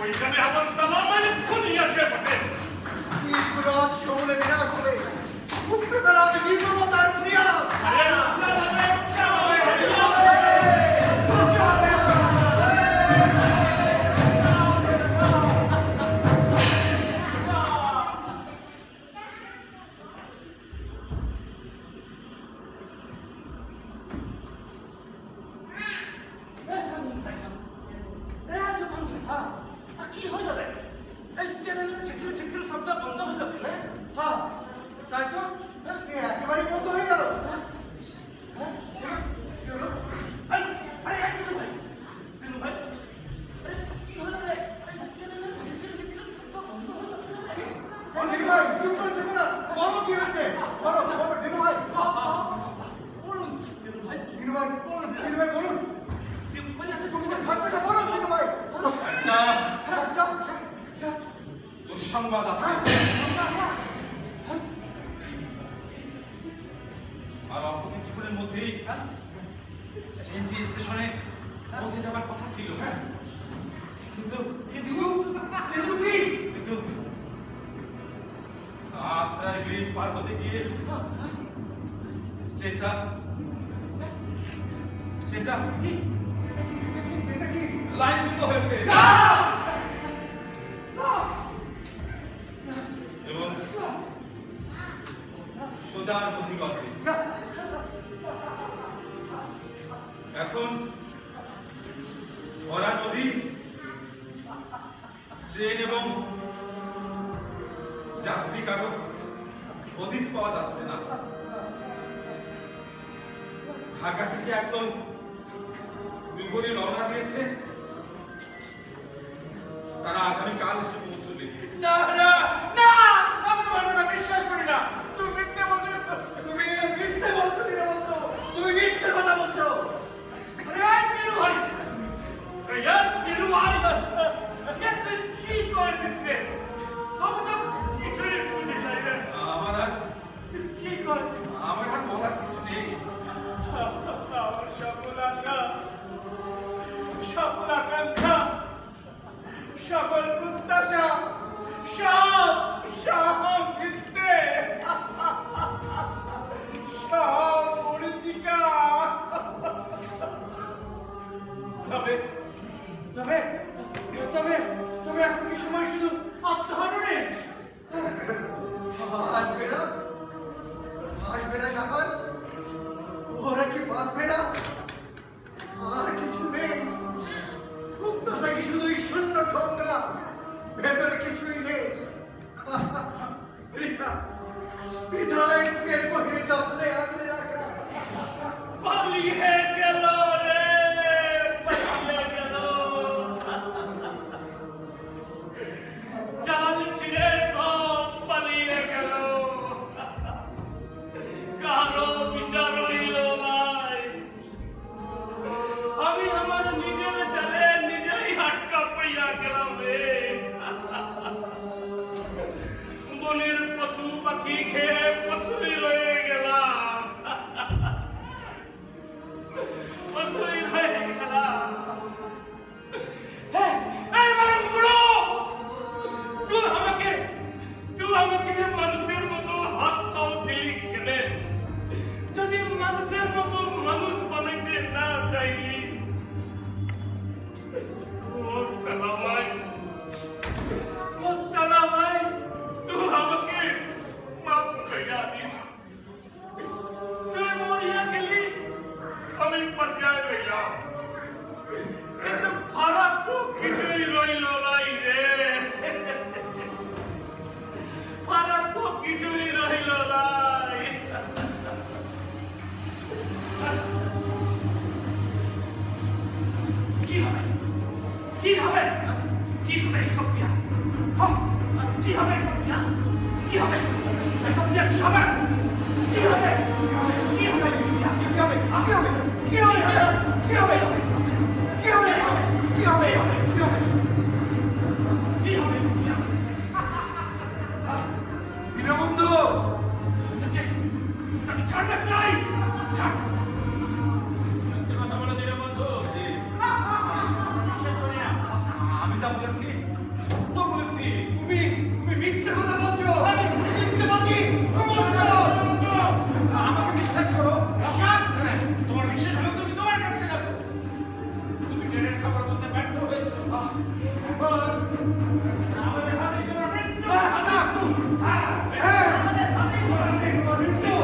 Oui, jamais avoir le talent বন্ধ হইল কেন হ্যাঁ তাই তো? এ একেবারে বন্ধ হয়ে গেল। দুঃসংবাদ আছে আর অল্প কিছুক্ষণের মধ্যেই চেঞ্জি স্টেশনে পৌঁছে যাবার কথা ছিল। কিন্তু কিন্তু কিন্তু কি? কিন্তু আত্রায় ব্রিজ পার হতে গিয়ে কি? লাইনচ্যুত হয়েছে। এবং সোজা নদীগর্ভে না এখন ভরা নদী, ট্রেন এবং যাত্রী কারও হদিস পাওয়া যাচ্ছে না। ঢাকা থেকে একদম দুপুরে রওনা দিয়েছে। তারা আগামীকাল এসে পৌঁছবে। না না! সকল তবে তবে তবে তবে এখন সময় শুধু? আত্মহননের he can't. আমি বাঁচিয়া রইলাম কিন্তু ফারাক তো কিছুই রইল নাই রে। ফারাক তো কিছুই রইল নাই। কি হবে? কি হবে? কি হবে এই শক্তিয়া হ্যাঁ? কি হবে শক্তিয়া কি হবে? শক্তিয়া কি হবে? কি হবে? কি হবে? কি হবে? কি হবে? দীনবন্ধু ছাড়বেন নাই ছাড় আমাদের হাতে কোনো মৃত্যু আমাদের হাতে কোনো মৃত্যু